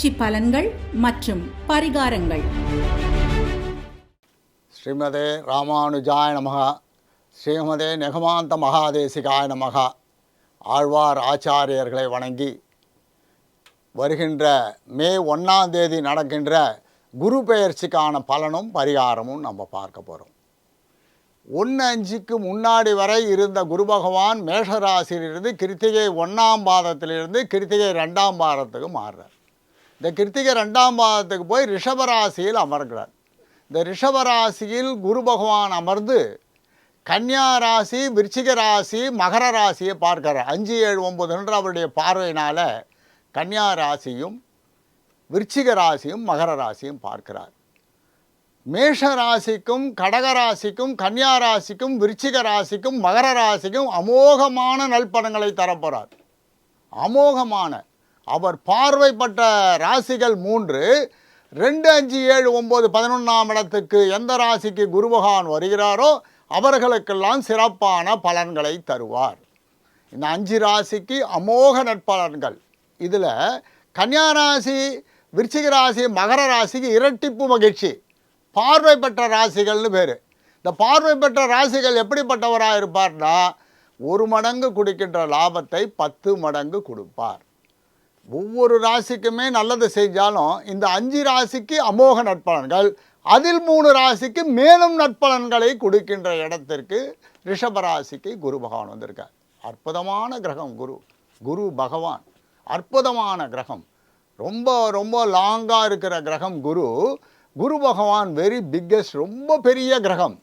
பயிற்சி பலன்கள் மற்றும் பரிகாரங்கள். ஸ்ரீமதே ராமானுஜாய நமகா. ஸ்ரீமதே நெகமாந்த மகாதேசிகாய நமகா. ஆழ்வார் ஆச்சாரியர்களை வணங்கி வருகின்ற மே ஒன்றாம் தேதி நடக்கின்ற குரு பெயர்ச்சிக்கான பலனும் பரிகாரமும் நம்ம பார்க்க போகிறோம் ஒன்று அஞ்சுக்கு முன்னாடி வரை இருந்த குரு பகவான் மேஷராசியிலிருந்து கிருத்திகை ஒன்றாம் பாதத்திலிருந்து கிருத்திகை ரெண்டாம் பாதத்துக்கு மாறுறார். இந்த கிருத்திகை ரெண்டாம் பாதத்துக்கு போய் ரிஷபராசியில் அமர்கிறார். இந்த ரிஷபராசியில் குரு பகவான் அமர்ந்து கன்னியா ராசி விருச்சிக ராசி மகர ராசியை பார்க்கிறார். அஞ்சு ஏழு ஒம்பதுன்ற அவருடைய பார்வையினால் கன்னியா ராசியும் விருச்சிக ராசியும் மகர ராசியும் பார்க்கிறார். மேஷ ராசிக்கும் கடக ராசிக்கும் கன்னியா ராசிக்கும் விருச்சிக ராசிக்கும் மகர ராசிக்கும் அமோகமான நல்பணங்களை தரப்போகிறார் அமோகமான அவர் பார்வைப்பட்ட ராசிகள் மூன்று. ரெண்டு அஞ்சு ஏழு ஒம்பது பதினொன்றாம் இடத்துக்கு எந்த ராசிக்கு குரு பகவான் வருகிறாரோ அவர்களுக்கெல்லாம் சிறப்பான பலன்களை தருவார். இந்த அஞ்சு ராசிக்கு அமோக நற்பலன்கள் இதில் கன்னியா ராசி விருச்சிக ராசி மகர ராசிக்கு இரட்டிப்பு மகிழ்ச்சி. பார்வை பெற்ற ராசிகள்னு பேர். இந்த பார்வை பெற்ற ராசிகள் எப்படிப்பட்டவராக இருப்பார்னா ஒரு மடங்கு கொடுக்கின்ற லாபத்தை பத்து மடங்கு கொடுப்பார். ஒவ்வொரு ராசிக்குமே நல்லது செஞ்சாலும் இந்த அஞ்சு ராசிக்கு அமோக நட்பலன்கள் அதில் மூணு ராசிக்கு மேலும் நட்பலன்களை கொடுக்கின்ற இடத்திற்கு ரிஷபராசிக்கு குரு பகவான் வந்திருக்கார். அற்புதமான கிரகம் குரு குரு பகவான். அற்புதமான கிரகம். ரொம்ப ரொம்ப லாங்காக இருக்கிற கிரகம் குரு. குரு பகவான் வெரி பிக்கஸ்ட் ரொம்ப பெரிய கிரகம்.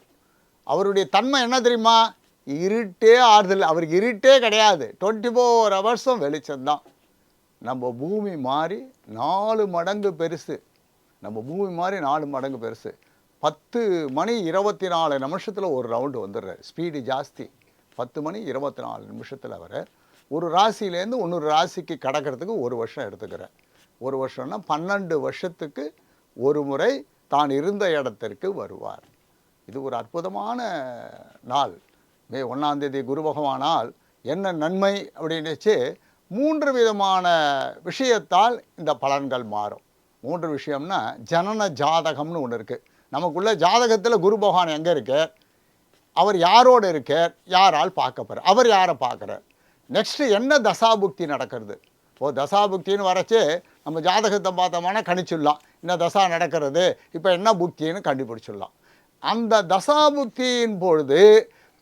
அவருடைய தன்மை என்ன தெரியுமா? இருட்டே ஆறுதல். அவருக்கு இருட்டே கிடையாது. டுவெண்ட்டி ஃபோர் ஹவர்ஸும் வெளிச்சம்தான். நம்ம பூமி மாறி நாலு மடங்கு பெருசு. நம்ம பூமி மாதிரி நாலு மடங்கு பெருசு. பத்து மணி இருபத்தி நாலு நிமிஷத்தில் ஒரு ரவுண்டு வந்துடுறார். ஸ்பீடு ஜாஸ்தி. பத்து மணி இருபத்தி நாலு நிமிஷத்தில் வர ஒரு ராசியிலேருந்து இன்னொரு ராசிக்கு கடக்கிறதுக்கு ஒரு வருஷம் எடுத்துக்கிறேன் ஒரு வருஷம்னா பன்னெண்டு வருஷத்துக்கு ஒரு முறை தான் இருந்த இடத்திற்கு வருவார். இது ஒரு அற்புதமான நாள். மே ஒன்றாந்தேதி குரு பகவானால் என்ன நன்மை அப்படின்னுச்சு மூன்று விதமான விஷயத்தால் இந்த பலன்கள் மாறும். மூன்று விஷயம்னா ஜனன ஜாதகம்னு ஒன்று இருக்குது நமக்குள்ள ஜாதகத்தில் குரு பகவான் எங்கே இருக்கார்? அவர் யாரோடு இருக்கார்? யாரால் பார்க்க போகிறார் அவர் யாரை பார்க்குறார்? நெக்ஸ்ட்டு என்ன தசாபுக்தி நடக்கிறது? ஓ தசாபுக்தின்னு வரச்சு நம்ம ஜாதகத்தை பார்த்தோம்னா கணிச்சிடலாம். என்ன தசா நடக்கிறது? இப்போ என்ன புக்தின்னு கண்டுபிடிச்சிடலாம். அந்த தசாபுக்தியின் பொழுது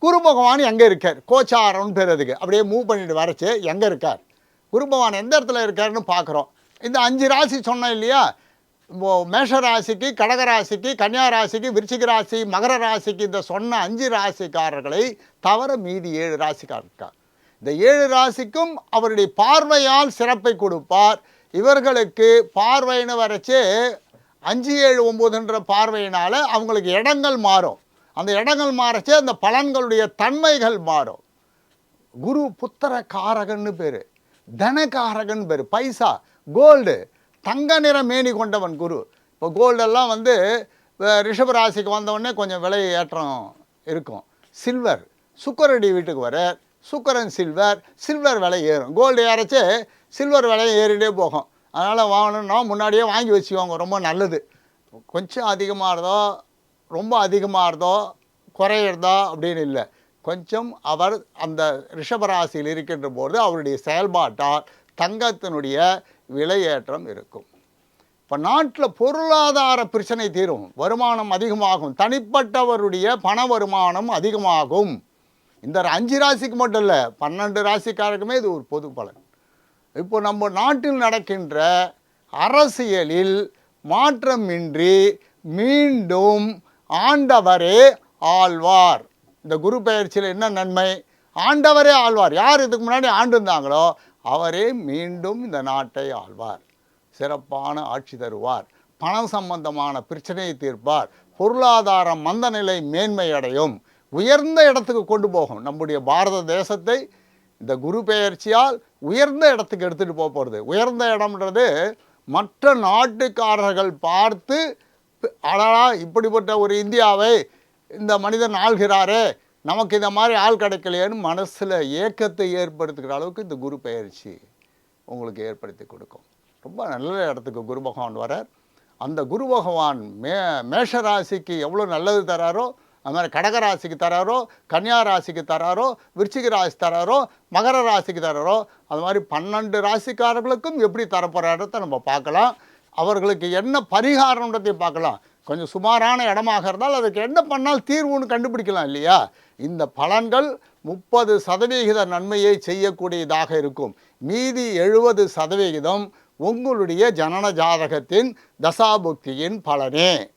குரு பகவான் எங்கே இருக்கார்? கோச்சாரம்னு பேர் அதுக்கு அப்படியே மூவ் பண்ணிட்டு வரச்சு எங்கே இருக்கார்? குருபவான் எந்த இடத்துல இருக்காருன்னு பார்க்குறோம். இந்த அஞ்சு ராசி சொன்னேன் இல்லையா? மேஷ ராசிக்கு கடக ராசிக்கு கன்னியா ராசிக்கு விருச்சிக ராசி மகர ராசிக்கு இந்த சொன்ன அஞ்சு ராசிக்காரர்களை தவிர மீதி ஏழு ராசிக்காரர்கள் இந்த ஏழு ராசிக்கும் அவருடைய பார்வையால் சிறப்பை கொடுப்பார். இவர்களுக்கு பார்வைன்னு வரைச்சு அஞ்சு ஏழு ஒம்போதுன்ற பார்வையினால் அவங்களுக்கு இடங்கள் மாறும். அந்த இடங்கள் மாறச்சே அந்த பலன்களுடைய தன்மைகள் மாறும். குரு புத்திர காரகன்னு பேர். தனகாரகன் பேர். பைசா கோல்டு தங்க நிற மேனி கொண்டவன் குரு. இப்போ கோல்டெல்லாம் வந்து அஹ், ரிஷப ராசிக்கு வந்தவொடனே கொஞ்சம் விலை ஏற்றம் இருக்கும். சில்வர் சுக்கரடி வீட்டுக்கு வர சுக்கரன் சில்வர் சில்வர் விலை ஏறும். கோல்டு ஏறச்சு சில்வர் விலை ஏறிட்டே போகும். அதனால் வாங்கணும்னா முன்னாடியே வாங்கி வச்சுக்கோங்க. ரொம்ப நல்லது. கொஞ்சம் அதிகமாகிறதோ ரொம்ப அதிகமாகிறதோ குறையிறதோ அப்படின்னு இல்லை. கொஞ்சம் அவர் அந்த ரிஷபராசியில் இருக்கின்ற போது அவருடைய செயல்பாட்டால் தங்கத்தினுடைய விலையேற்றம் இருக்கும். இப்போ நாட்டில் பொருளாதார பிரச்சனை தீரும். வருமானம் அதிகமாகும். தனிப்பட்டவருடைய பண வருமானம் அதிகமாகும். இந்த அஞ்சு ராசிக்கு மட்டும் இல்லை பன்னெண்டு ராசிக்காரருக்குமே இது ஒரு பொது பலன். இப்போ நம்ம நாட்டில் நடக்கின்ற அரசியலில் மாற்றமின்றி மீண்டும் ஆண்டவரே ஆழ்வார். இந்த குரு பெயர்ச்சியில் என்ன நன்மை? ஆண்டவரே ஆழ்வார். யார் இதுக்கு முன்னாடி ஆண்டு இருந்தாங்களோ அவரே மீண்டும் இந்த நாட்டை ஆழ்வார். சிறப்பான ஆட்சி தருவார். பணம் சம்பந்தமான பிரச்சனையை தீர்ப்பார். பொருளாதார மந்த நிலை மேன்மை அடையும். உயர்ந்த இடத்துக்கு கொண்டு போகும். நம்முடைய பாரத தேசத்தை இந்த குரு பெயர்ச்சியால் உயர்ந்த இடத்துக்கு எடுத்துகிட்டு போக போகிறது உயர்ந்த இடம்ன்றது மற்ற நாட்டுக்காரர்கள் பார்த்து அடடா இப்படிப்பட்ட ஒரு இந்தியாவை இந்த மனிதன் ஆள்கிறாரே நமக்கு இந்த மாதிரி ஆள் கிடைக்கலையேன்னு மனசில் ஏக்கத்தை ஏற்படுத்துகிற அளவுக்கு இந்த குரு பயிற்சி உங்களுக்கு ஏற்படுத்தி கொடுக்கும். ரொம்ப நல்ல இடத்துக்கு குரு பகவான் வரார் அந்த குரு பகவான் மே மேஷ ராசிக்கு எவ்வளோ நல்லது தராரோ அது மாதிரி கடக ராசிக்கு தராரோ கன்னியா ராசிக்கு தராரோ விருச்சிக ராசி தராரோ மகர ராசிக்கு தராரோ அது மாதிரி பன்னெண்டு ராசிக்காரர்களுக்கும் எப்படி தரப்போகிறாரத்தை நம்ம பார்க்கலாம். அவர்களுக்கு என்ன பரிகாரன்றதையும் பார்க்கலாம். கொஞ்சம் சுமாரான இடமாக இருந்தால் அதுக்கு என்ன பண்ணால் தீர்வுன்னு கண்டுபிடிக்கலாம் இல்லையா? இந்த பலன்கள் முப்பது சதவிகித நன்மையை செய்யக்கூடியதாக இருக்கும். மீதி எழுபது சதவிகிதம் உங்களுடைய ஜனன ஜாதகத்தின் தசாபுக்தியின் பலனே.